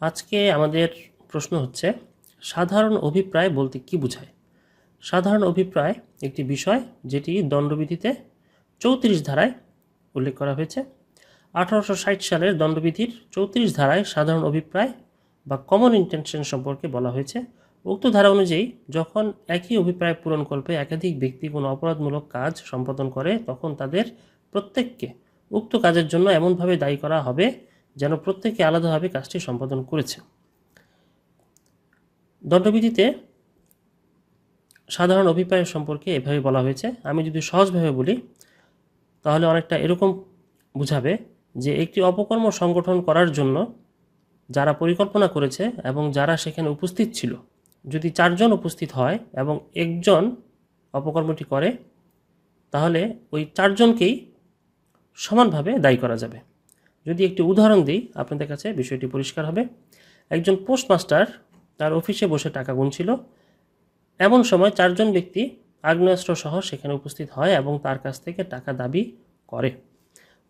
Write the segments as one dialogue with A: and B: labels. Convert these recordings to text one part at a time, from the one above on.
A: আজকে আমাদের প্রশ্ন হচ্ছে, সাধারণ অভিপ্রায় বলতে কি বোঝায়? সাধারণ অভিপ্রায় একটি বিষয় যেটি দণ্ডবিধিতে চৌত্রিশ ধারায় উল্লেখ করা হয়েছে। আঠারোশো ষাট সালের দণ্ডবিধির চৌত্রিশ ধারায় সাধারণ অভিপ্রায় বা কমন ইন্টেনশন সম্পর্কে বলা হয়েছে। উক্ত ধারা অনুযায়ী, যখন একই অভিপ্রায় পূরণকল্পে একাধিক ব্যক্তি কোনো অপরাধমূলক কাজ সম্পাদন করে, তখন তাদের প্রত্যেককে উক্ত কাজের জন্য এমনভাবে দায়ী করা হবে যেন প্রত্যেকে আলাদাভাবে কাজটি সম্পাদন করেছে। দণ্ডবিধিতে সাধারণ অভিপ্রায় সম্পর্কে এভাবে বলা হয়েছে। আমি যদি সহজভাবে বলি, তাহলে অনেকটা এরকম বুঝাবে যে একটি অপকর্ম সংগঠন করার জন্য যারা পরিকল্পনা করেছে এবং যারা সেখানে উপস্থিত ছিল, যদি চারজন উপস্থিত হয় এবং একজন অপকর্মটি করে, তাহলে ওই চারজনকেই সমানভাবে দায়ী করা যাবে। যদি একটি উদাহরণ দিই, আপনাদের কাছে বিষয়টি পরিষ্কার হবে। একজন পোস্টমাস্টার তার অফিসে বসে টাকা গুনছিল। এমন সময় চারজন ব্যক্তি আগ্নেয়াস্ত্র সহ সেখানে উপস্থিত হয় এবং তার কাছ থেকে টাকা দাবি করে।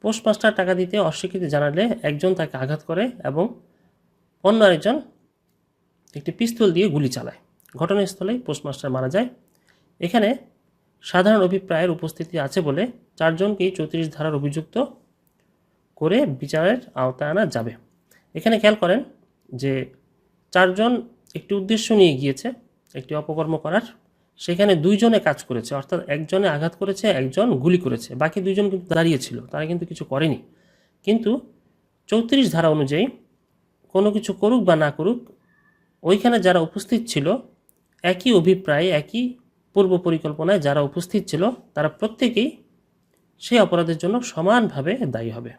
A: পোস্টমাস্টার টাকা দিতে অস্বীকৃতি জানালে একজন তাকে আঘাত করে এবং অন্য আরেকজন একটি পিস্তল দিয়ে গুলি চালায়। ঘটনাস্থলেই পোস্টমাস্টার মারা যায়। এখানে সাধারণ অভিপ্রায়ের উপস্থিতি আছে বলে চারজনকেই চৌত্রিশ ধারার অভিযুক্ত করে বিচারের আওতায় আনা যাবে। এখানে খেয়াল করেন যে চারজন একটি উদ্দেশ্য নিয়ে গিয়েছে, একটি অপকর্ম করার। সেখানে দুইজনে কাজ করেছে, অর্থাৎ একজনে আঘাত করেছে, একজন গুলি করেছে। বাকি দুইজন কিন্তু দাঁড়িয়েছিল, তারা কিন্তু কিছু করেনি। কিন্তু চৌত্রিশ ধারা অনুযায়ী কোনো কিছু করুক বা না করুক, ওইখানে যারা উপস্থিত ছিল, একই অভিপ্রায়ে, একই পূর্ব পরিকল্পনায় যারা উপস্থিত ছিল, তারা প্রত্যেকেই সেই অপরাধের জন্য সমানভাবে দায়ী হবে।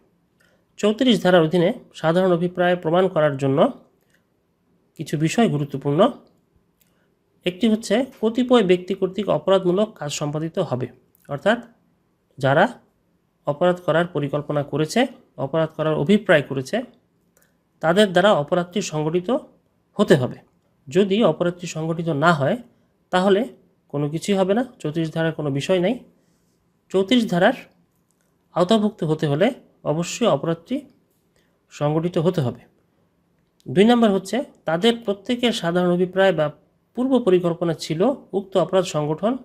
A: চৌত্রিশ ধারার অধীনে সাধারণ অভিপ্রায় প্রমাণ করার জন্য কিছু বিষয় গুরুত্বপূর্ণ। একটি হচ্ছে, কতিপয় ব্যক্তি কর্তৃক অপরাধমূলক কাজ সম্পাদিত হবে। অর্থাৎ, যারা অপরাধ করার পরিকল্পনা করেছে, অপরাধ করার অভিপ্রায় করেছে, তাদের দ্বারা অপরাধটি সংগঠিত হতে হবে। যদি অপরাধটি সংগঠিত না হয়, তাহলে কোনো কিছুই হবে না। চৌত্রিশ ধারার কোনো বিষয় নাই। চৌত্রিশ ধারার আওতাভুক্ত হতে হলে অবশ্যই অপরাধটি সংগঠিত হতে হবে। দুই নম্বর হচ্ছে, তাদের প্রত্যেকের সাধারণ অভিপ্রায় বা পূর্ব পরিকল্পনা ছিল উক্ত অপরাধ সংগঠন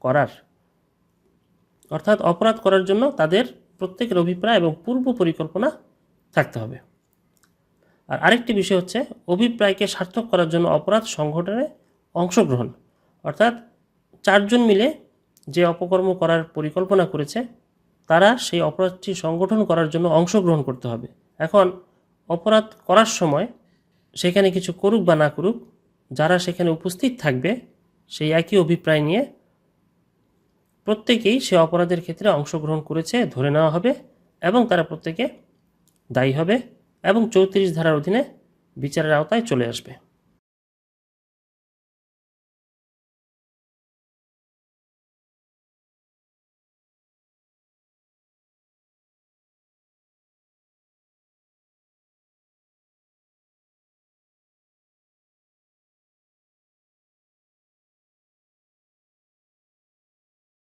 A: করার। অর্থাৎ অপরাধ করার জন্য তাদের প্রত্যেকের অভিপ্রায় এবং পূর্ব পরিকল্পনা থাকতে হবে। আর আরেকটি বিষয় হচ্ছে, অভিপ্রায়কে সার্থক করার জন্য অপরাধ সংগঠনে অংশগ্রহণ। অর্থাৎ চারজন মিলে যে অপকর্ম করার পরিকল্পনা করেছে তারা সেই অপরাধটি সংগঠন করার জন্য অংশগ্রহণ করতে হবে। এখন অপরাধ করার সময় সেখানে কিছু করুক বা না করুক, যারা সেখানে উপস্থিত থাকবে, সেই একই অভিপ্রায় নিয়ে প্রত্যেকেই সে অপরাধের ক্ষেত্রে অংশগ্রহণ করেছে, ধরে নেওয়া হবে এবং তারা প্রত্যেকে দায়ী হবে এবং চৌত্রিশ ধারার অধীনে বিচারের আওতায় চলে আসবে।